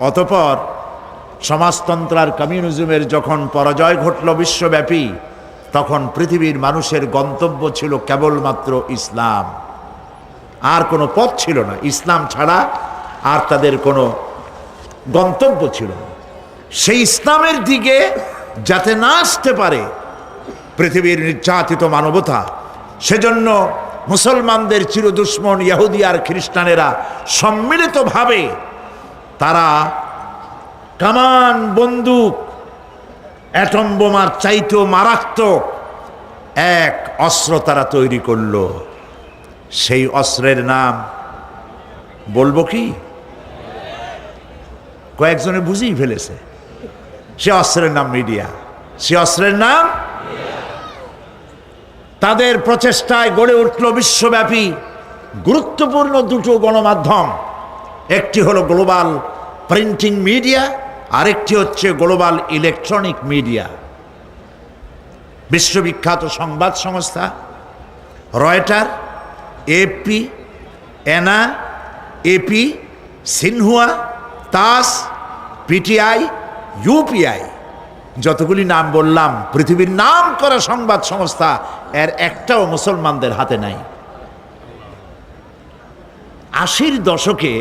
অতপর সমাজতন্ত্র আর কমিউনিজমের যখন পরাজয় ঘটল বিশ্বব্যাপী, তখন পৃথিবীর মানুষের গন্তব্য ছিল কেবলমাত্র ইসলাম। আর কোনো পথ ছিল না। ইসলাম ছাড়া আর তাদের কোনো গন্তব্য ছিল না। সেই ইসলামের দিকে যাতে না আসতে পারে পৃথিবীর নির্যাতিত মানবতা, সেজন্য মুসলমানদের চিরদুশ্মন ইহুদি আর খ্রিস্টানেরা সম্মিলিতভাবে তারা কামান বন্দুক, অ্যাটম বোমার চাইতেও মারাত্মক এক অস্ত্র তারা তৈরি করল। সেই অস্ত্রের নাম বলব কি? কয়েকজনে বুঝেই ফেলেছে। সে অস্ত্রের নাম মিডিয়া। সে অস্ত্রের নাম তাদের প্রচেষ্টায় গড়ে উঠল বিশ্বব্যাপী গুরুত্বপূর্ণ দুটো গণমাধ্যম। একটি হলো গ্লোবাল প্রিন্টিং মিডিয়া, আরেকটি হচ্ছে গ্লোবাল ইলেকট্রনিক মিডিয়া। বিশ্ববিখ্যাত সংবাদ সংস্থা, রয়টার, এপি এনা AP, Xinhua, TASS, PTI, UPI. যতগুলি নাম বললাম, পৃথিবীর নাম করা সংবাদ সংস্থা এর একটাও মুসলমানদের হাতে নাই। আশির দশকে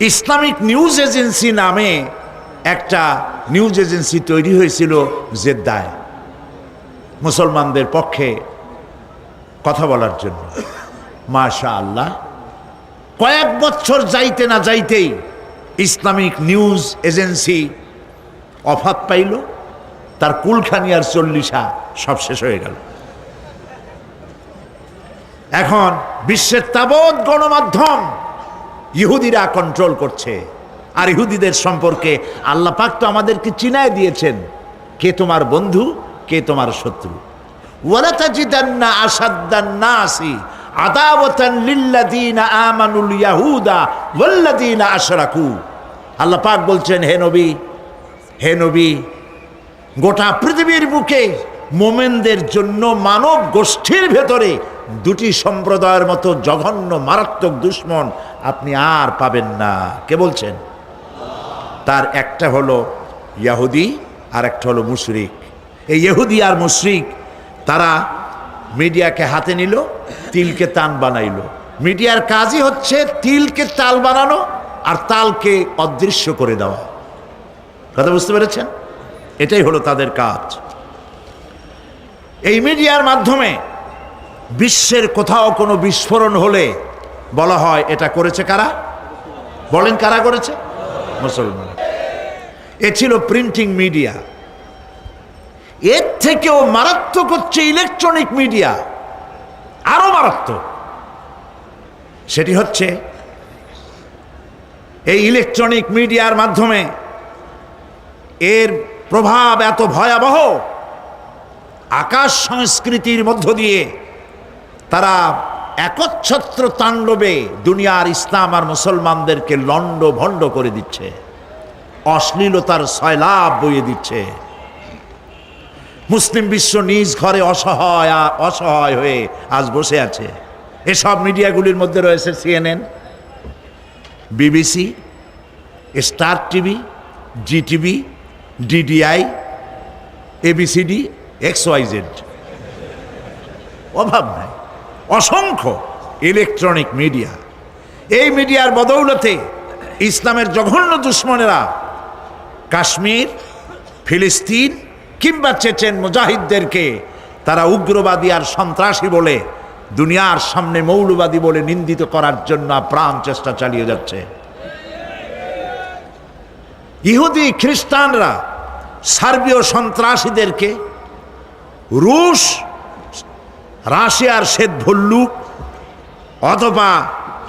ইসলামিক নিউজ এজেন্সি নামে একটা নিউজ এজেন্সি তৈরি হয়েছিল জেদ্দায়। মুসলমানদের পক্ষে কথা বলার জন্য। মাশা আল্লাহ কয়েক বছর যাইতে না যাইতেই ইসলামিক নিউজ এজেন্সি অফাত পাইল। তার কুলখানি আর চল্লিশা সব শেষ হয়ে গেল। এখন বিশ্বের তাবৎ গণমাধ্যম ইহুদিরা কন্ট্রোল করছে। আর ইহুদিদের সম্পর্কে আল্লাহ পাক তো আমাদেরকে চিনায় দিয়েছেন। কে তোমার বন্ধু, কে তোমার শত্রু। লিল্লাযীনা আমানুল ইয়াহুদা বলছেন, হে নবী হে নবী, গোটা পৃথিবীর বুকে মোমেনদের জন্য মানব গোষ্ঠীর ভেতরে দুটি সম্প্রদায়ের মতো জঘন্য মারাত্মক দুশ্মন আপনি আর পাবেন না। কে বলছেন? তার একটা হলো ইয়াহুদি আর একটা হলো মুশরিক। এই ইহুদি আর মুশরিক, তারা মিডিয়াকে হাতে নিল, তিলকে তান বানাইলো। মিডিয়ার কাজই হচ্ছে তিলকে তাল বানানো আর তালকে অদৃশ্য করে দেওয়া। কথা বুঝতে পেরেছেন? এটাই হলো তাদের কাজ। এই মিডিয়ার মাধ্যমে বিশ্বের কোথাও কোনো বিস্ফোরণ হলে বলা হয়, এটা করেছে কারা? বলেন কারা করেছে? মুসলমান। এ ছিল প্রিন্টিং মিডিয়া এর থেকেও মারাত্মক হচ্ছে ইলেকট্রনিক মিডিয়া আরও মারাত্মক। সেটি হচ্ছে, এই ইলেকট্রনিক মিডিয়ার মাধ্যমে এর প্রভাব এত ভয়াবহ, আকাশ সংস্কৃতির মধ্য দিয়ে তারা একচ্ছত্র তাণ্ডবে দুনিয়ার ইসলাম আর মুসলমানদেরকে লণ্ড ভণ্ড করে দিচ্ছে। অশ্লীলতার সয়লাভ বইয়ে দিচ্ছে। মুসলিম বিশ্ব নিজ ঘরে অসহায় অসহায় হয়ে আজ বসে আছে। এসব মিডিয়াগুলির মধ্যে রয়েছে CNN, BBC, Star TV, Zee TV, DDI, ABCD, X YZ অভাব নাই। অসংখ্য ইলেকট্রনিক মিডিয়া এই মিডিয়ার বদৌলতে ইসলামের জঘন্য দুশ্মনেরা কাশ্মীর, ফিলিস্তিন কিংবা চেচেন মুজাহিদদেরকে তারা উগ্রবাদী আর সন্ত্রাসী বলে দুনিয়ার সামনে মৌলবাদী বলে নিন্দিত করার জন্য প্রাণ চেষ্টা চালিয়ে যাচ্ছে। ইহুদি খ্রিস্টানরা সার্বীয় সন্ত্রাসীদেরকে রুশ রাশিয়ার শ্বেত ভল্লুক অথবা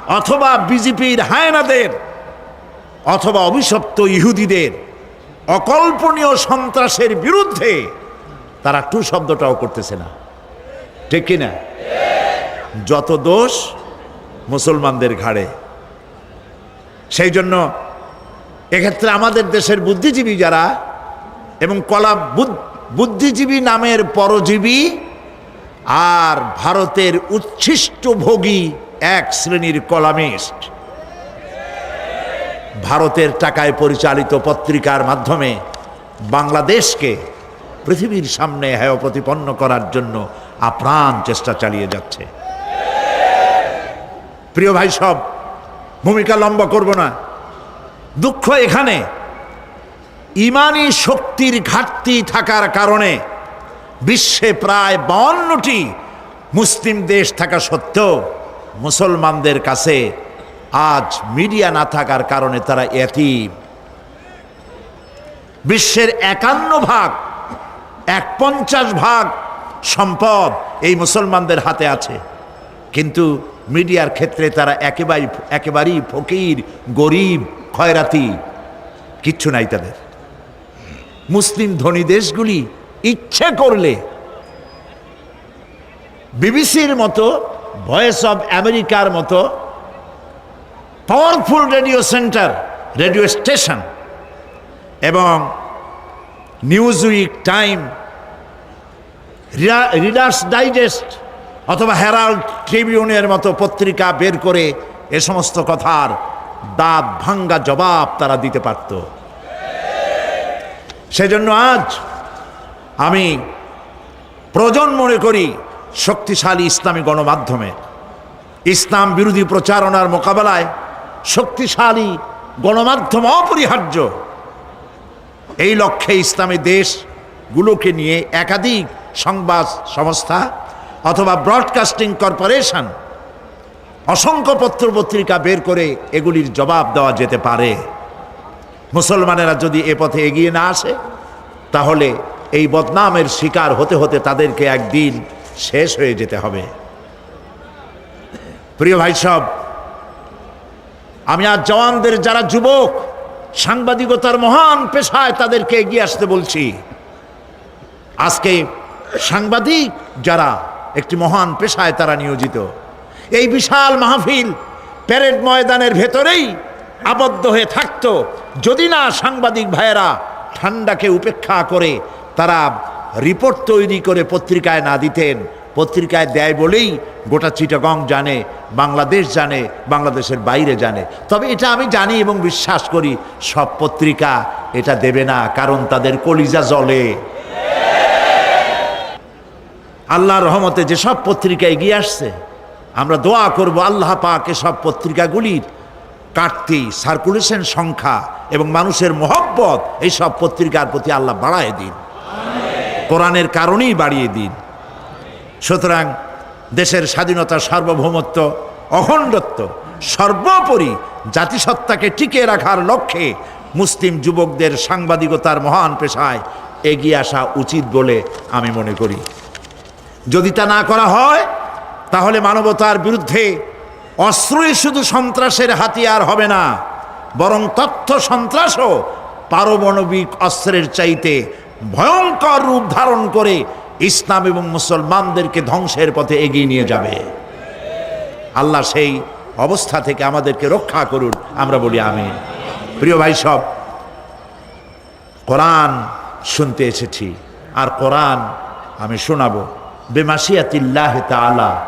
অথবা বিজেপির হায়নাদের, অথবা অভিশপ্ত ইহুদিদের অকল্পনীয় সন্ত্রাসের বিরুদ্ধে তারা টু শব্দটাও করতেছে না। ঠিক কিনা যত দোষ মুসলমানদের ঘাড়ে। সেই জন্য এক্ষেত্রে আমাদের দেশের বুদ্ধিজীবী যারা এবং কলা বুদ্ধিজীবী নামের পরজীবী আর ভারতের উচ্ছিষ্ট ভোগী এক শ্রেণির কলামিস্ট। ভারতের টাকায় পরিচালিত পত্রিকার মাধ্যমে বাংলাদেশকে পৃথিবীর সামনে হেয় প্রতিপন্ন করার জন্য আপ্রাণ চেষ্টা চালিয়ে যাচ্ছে। প্রিয় ভাই সব, ভূমিকা লম্বা করব না। দুঃখ এখানে। ইমানি শক্তির ঘাটতি থাকার কারণে বিশ্বে প্রায় বাউন্নটি মুসলিম দেশ থাকা সত্ত্বেও মুসলমানদের কাছে আজ মিডিয়া না থাকার কারণে তারা এতিম। বিশ্বের একান্ন ভাগ এক পঞ্চাশ ভাগ সম্পদ এই মুসলমানদের হাতে আছে। কিন্তু মিডিয়ার ক্ষেত্রে তারা একেবারেই একেবারেই ফকির, গরিব খয়রাতি কিচ্ছু নাই তাদের। মুসলিম ধনী দেশগুলি ইচ্ছে করলে। বিবিসির মতো, ভয়েস অব আমেরিকার মতো powerful radio centre radio station এবং Newsweek Time Reader's Digest অথবা হেরাল্ড ট্রিবিউনের মতো পত্রিকা বের করে এ সমস্ত কথার দাঁত ভাঙ্গা জবাব তারা দিতে পারত। সেজন্য আজ আমি প্রয়োজন মনে করি শক্তিশালী ইসলামী গণমাধ্যমে। ইসলাম বিরোধী প্রচারণার মোকাবেলায় শক্তিশালী গণমাধ্যম অপরিহার্য। এই লক্ষ্যে ইসলামী দেশগুলোকে নিয়ে একাধিক সংবাদ সংস্থা অথবা ব্রডকাস্টিং কর্পোরেশন অসংখ্য পত্র পত্রিকা বের করে এগুলির জবাব দেওয়া যেতে পারে। মুসলমানেরা যদি এ পথে এগিয়ে না আসে, তাহলে এই বদনামের শিকার হতে হতে তাদেরকে একদিন শেষ হয়ে যেতে হবে। প্রিয় ভাই সব, আমি আজ জওয়ানদের যারা যুবক, সাংবাদিকতার মহান পেশায় তাদেরকে এগিয়ে আসতে বলছি। আজকে সাংবাদিক যারা একটি মহান পেশায় তারা নিয়োজিত। এই বিশাল মাহফিল প্যারেড ময়দানের ভেতরেই আবদ্ধ হয়ে থাকতো। যদি না সাংবাদিক ভাইয়েরা ঠান্ডাকে উপেক্ষা করে তারা রিপোর্ট তৈরি করে পত্রিকায় না দিতেন। পত্রিকায় দেয় বলেই গোটা চিটাগং জানে, বাংলাদেশ জানে, বাংলাদেশের বাইরে জানে। তবে এটা আমি জানি এবং বিশ্বাস করি, সব পত্রিকা এটা দেবে না, কারণ তাদের কলিজা জলে আল্লাহর রহমতে যেসব পত্রিকা এগিয়ে আসছে, আমরা দোয়া করব আল্লাহ পাকে সব পত্রিকাগুলির কাটতি সার্কুলেশন সংখ্যা এবং মানুষের মহব্বত, এই সব পত্রিকার প্রতি আল্লাহ বাড়ায় দিন। কোরআনের কারণেই বাড়িয়ে দিন। সুতরাং দেশের স্বাধীনতা সার্বভৌমত্ব, অখণ্ডত্ব সর্বোপরি জাতিসত্তাকে টিকে রাখার লক্ষ্যে মুসলিম যুবকদের সাংবাদিকতার মহান পেশায় এগিয়ে আসা উচিত বলে আমি মনে করি। যদি তা না করা হয়, তাহলে মানবতার বিরুদ্ধে অস্ত্রই শুধু সন্ত্রাসের হাতিয়ার হবে না, বরং তথ্য সন্ত্রাসও পারমাণবিক অস্ত্রের চাইতে ভয়ঙ্কর রূপ ধারণ করে ইসলাম এবং মুসলমানদেরকে ধ্বংসের পথে এগিয়ে নিয়ে যাবে। আল্লাহ সেই অবস্থা থেকে আমাদেরকে রক্ষা করুন। আমরা বলি আমি প্রিয় ভাই সব, কোরআন শুনতে এসেছি। আর কোরআন আমি শোনাবো। বেমাসিয়াতিল্লাহ তালা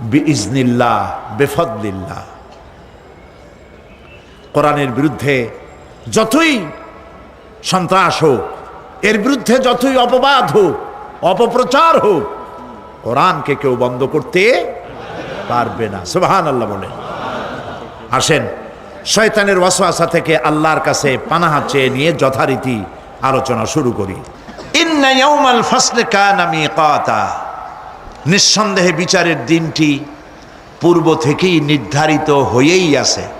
বিইজনিল্লাহ, বেফদলিল্লাহ। কোরআনের বিরুদ্ধে যতই সন্ত্রাস হোক এর বিরুদ্ধে যতই অপবাদ হোক, অপপ্রচার হোক, কোরআনকে কেউ বন্ধ করতে পারবে না। সুবাহান আল্লাহ বলেন। আসেন, শয়তানের ওয়াসওয়াসা থেকে আল্লাহর কাছে পানাহা চেয়ে নিয়ে যথারীতি আলোচনা শুরু করি। নিঃসন্দেহে বিচারের দিনটি পূর্ব থেকেই নির্ধারিত হয়েই আছে।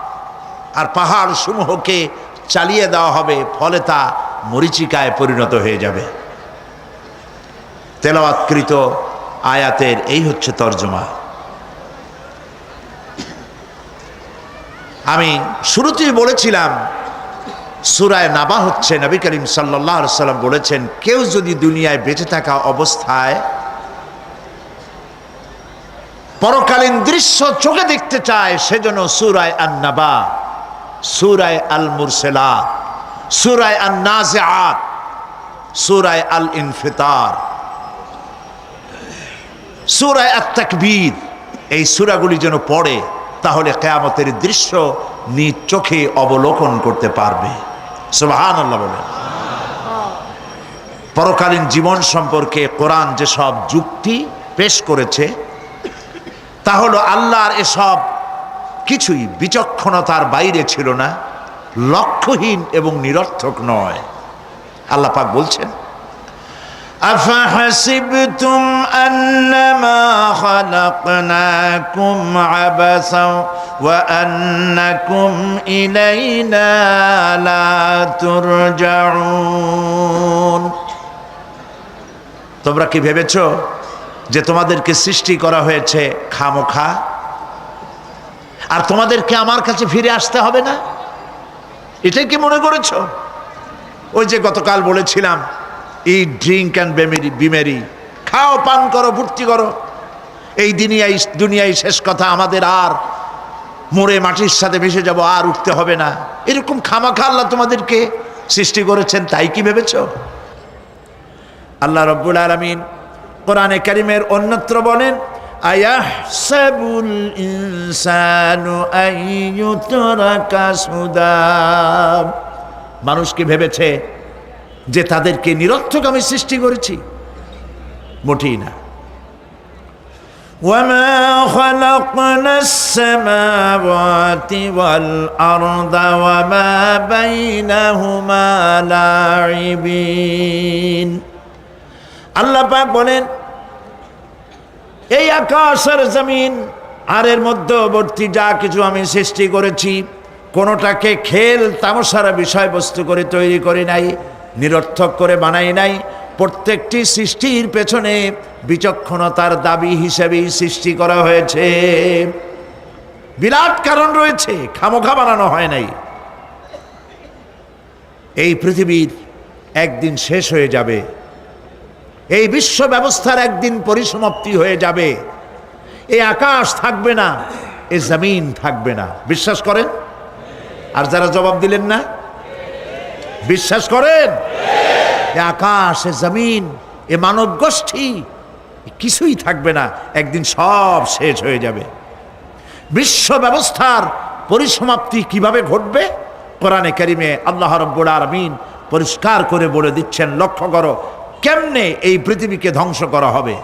আর পাহাড় সমূহকে চালিয়ে দেওয়া হবে, ফলে তা মরিচিকায় পরিণত হয়ে যাবে। তেলাওয়াতকৃত আয়াতের এই হচ্ছে তর্জমা। আমি শুরুতেই বলেছিলাম, সুরায় নাবা হচ্ছে, নবী করিম সাল্লাহ সাল্লাম বলেছেন, কেউ যদি দুনিয়ায় বেঁচে থাকা অবস্থায় পরকালীন দৃশ্য চোখে দেখতে চায় সেজন্য সুরায় আন্নাবা। সুরায় আল মুরসেলা সুরায় আন নাজিআত সুরায় আল ইনফিতার সুরায় আত তাকবীর এই সুরাগুলি যেন পড়ে, তাহলে কেয়ামতের দৃশ্য নিজ চোখে অবলোকন করতে পারবে। সুবহান আল্লাহ বলেন। পরকালীন জীবন সম্পর্কে কোরআন যেসব যুক্তি পেশ করেছে, তা হলো আল্লাহর এসব কিছুই বিচক্ষণতার বাইরে ছিল না লক্ষ্যহীন এবং নিরর্থক নয় আল্লাহ পাক বলছেন أفحسبتم أنما خلقناكم عبثا وأنكم إلينا لا ترجعون তোমরা কি ভেবেছ যে তোমাদেরকে সৃষ্টি করা হয়েছে খামোখা আর তোমাদেরকে আমার কাছে ফিরে আসতে হবে না? এটাই কি মনে করেছ? ওই যে গতকাল বলেছিলাম এই ড্রিঙ্ক অ্যান্ড বেমেরি বিমেরি খাও, পান করো ভর্তি করো। এই দিনিয়াই দুনিয়ায় শেষ কথা আমাদের আর মোড়ে মাটির সাথে মিশে যাব, আর উঠতে হবে না। এরকম খামাখা আল্লাহ তোমাদেরকে সৃষ্টি করেছেন, তাই কি ভেবেছ? আল্লাহ রব্বুল আলমিন কোরআনে কারিমের অন্যত্র বলেন আয়াহসাবুল ইনসানু আইয়ুতরাকা সুদা মানুষ কি ভেবেছে যে তাদেরকে নিরর্থক আমি সৃষ্টি করেছি মোটেই না وما خلقنا السماوات والأرض وما بينهما لاعبين আল্লাহ পাক বলেন এই আকাশ আর জমিন আর এর মধ্যবর্তী যা কিছু আমি সৃষ্টি করেছি, কোনোটাকে খেল তামসার বিষয়বস্তু করে তৈরি করি নাই, নিরর্থক করে বানাই নাই। প্রত্যেকটি সৃষ্টির পেছনে বিচক্ষণতার দাবি হিসেবেই সৃষ্টি করা হয়েছে। বিরাট কারণ রয়েছে, খামোখা বানানো হয় নাই। এই পৃথিবীর একদিন শেষ হয়ে যাবে। এই বিশ্ব ব্যবস্থার একদিন পরিসমাপ্তি হয়ে যাবে। এই আকাশ থাকবে না, এ জমিন থাকবে না। বিশ্বাস করেন? আর যারা জবাব দিলেন না? বিশ্বাস করেন? এ আকাশ, এ জমিন, এ মানব গোষ্ঠী কিছুই থাকবে না, একদিন সব শেষ হয়ে যাবে। বিশ্ব ব্যবস্থার পরিসমাপ্তি কীভাবে ঘটবে? কোরআনে কারিমে আল্লাহ রব্বুল আলমিন পরিষ্কার করে বলে দিচ্ছেন, লক্ষ্য করো কেমনে এই পৃথিবীকে ধ্বংস করা হবে?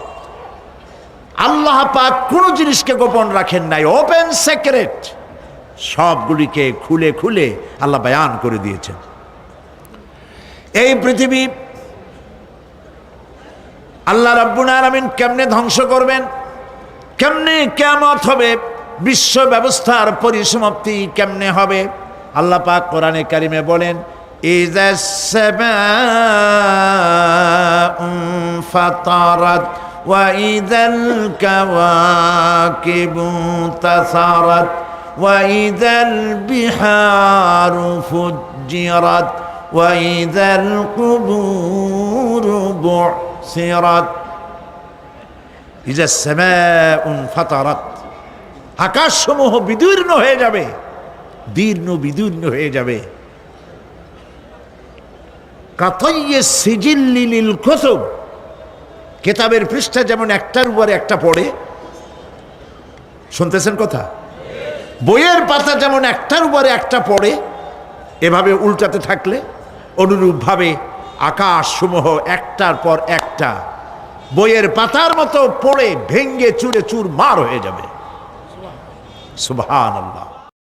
আল্লাহ পাক কোনো জিনিসকে গোপন রাখেন নাই। ওপেন সেক্রেট সবগুলিকে খুলে খুলে আল্লাহ বায়ান করে দিয়েছেন। এই পৃথিবী আল্লাহ রাব্বুল আরামিন কেমনে ধ্বংস করবেন? কেমনে কেমত হবে? বিশ্ব ব্যবস্থার পরিসমাপ্তি কেমনে হবে? আল্লাহ পাক কোরআনে কারিমে বলেন ইজাস انفطرت وإذا الكواكب انتثرت وإذا البحار فجرت وإذا القبور بعثرت ইজা সামাউন ফাতারাত আকাশসমূহ বিদীর্ণ হয়ে যাবে দীর্ণ বিদীর্ণ হয়ে যাবে কাতইয়ে সিজিল্লিল কুতুব কেতাবের পৃষ্ঠা যেমন একটার উপরে একটা পড়ে, শুনতেছেন কথা? বইয়ের পাতা যেমন একটার উপরে একটা পড়ে, এভাবে উল্টাতে থাকলে অনুরূপভাবে আকাশসমূহ একটার পর একটা, বইয়ের পাতার মতো পড়ে, ভেঙ্গে চুরে চুর মার হয়ে যাবে। সুবহান আল্লাহ